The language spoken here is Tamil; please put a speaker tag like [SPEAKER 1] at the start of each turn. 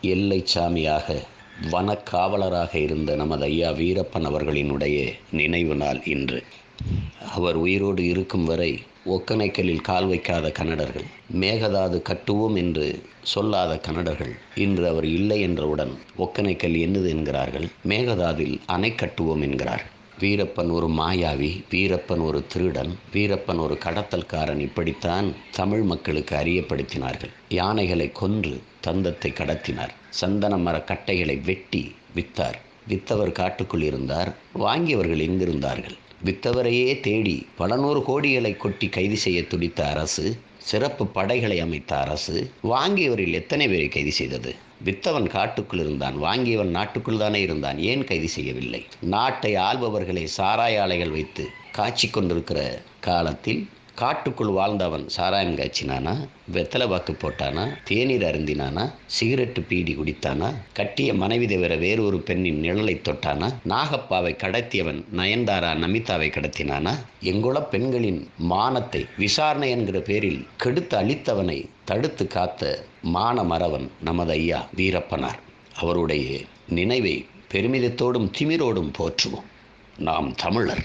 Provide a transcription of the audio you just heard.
[SPEAKER 1] எல்லை சாமியாக வனக்காவலராக இருந்த நமது ஐயா வீரப்பன் அவர்களினுடைய நினைவு நாள் இன்று. அவர் உயிரோடு இருக்கும் வரை ஒக்கனைக்கலில் கால் வைக்காத கன்னடர்கள் மேகதாது கட்டுவோம் என்று சொல்லாத கன்னடர்கள் இன்று அவர் இல்லை என்றவுடன் ஒக்கனைக்கல் என்னது என்கிறார்கள் மேகதாதில் அணை கட்டுவோம் என்கிறார்கள் வீரப்பன் ஒரு மாயாவி வீரப்பன் ஒரு திருடன் வீரப்பன் ஒரு கடத்தல்காரன் இப்படித்தான் தமிழ் மக்களுக்கு அறியப்படுத்தினார்கள். யானைகளை கொன்று தந்தத்தை கடத்தினார். சந்தன மர கட்டைகளை வெட்டி வித்தார். வித்தவர் காட்டுக்குள் இருந்தார். வாங்கியவர்கள் எங்கிருந்தார்கள் வித்தவரையே தேடி பல நூறு கோடிகளை கொட்டி கைது செய்ய துடித்த அரசு சிறப்பு படைகளை அமைத்த அரசு வாங்கியவரில் எத்தனை பேரை கைது செய்தது? வித்தவன் காட்டுக்குள் இருந்தான் வாங்கியவன் நாட்டுக்குள் தானே இருந்தான் ஏன் கைது செய்யவில்லை? நாட்டை ஆள்பவர்களை சாராய ஆலைகள் வைத்து காய்ச்சி கொண்டிருக்கிற காலத்தில் காட்டுக்குள் வாழ்ந்தவன் சாராயம் காய்ச்சினானா வெத்தலை வாக்கு போட்டானா தேநீர் அருந்தினானா சிகரெட்டு பீடி குடித்தானா கட்டிய மனைவி தவிர வேறொரு பெண்ணின் நிழலை தொட்டானா நாகப்பாவை கடத்தியவன் நயன்தாரா நமிதாவை கடத்தினானா எங்குள பெண்களின் மானத்தை விசாரணை என்கிற பேரில் கெடுத்து அழித்தவனை தடுத்து காத்த மான மறவன் நமது ஐயா வீரப்பனார். அவருடைய நினைவை பெருமிதத்தோடும் திமிரோடும் போற்றுவோம். நாம் தமிழர்.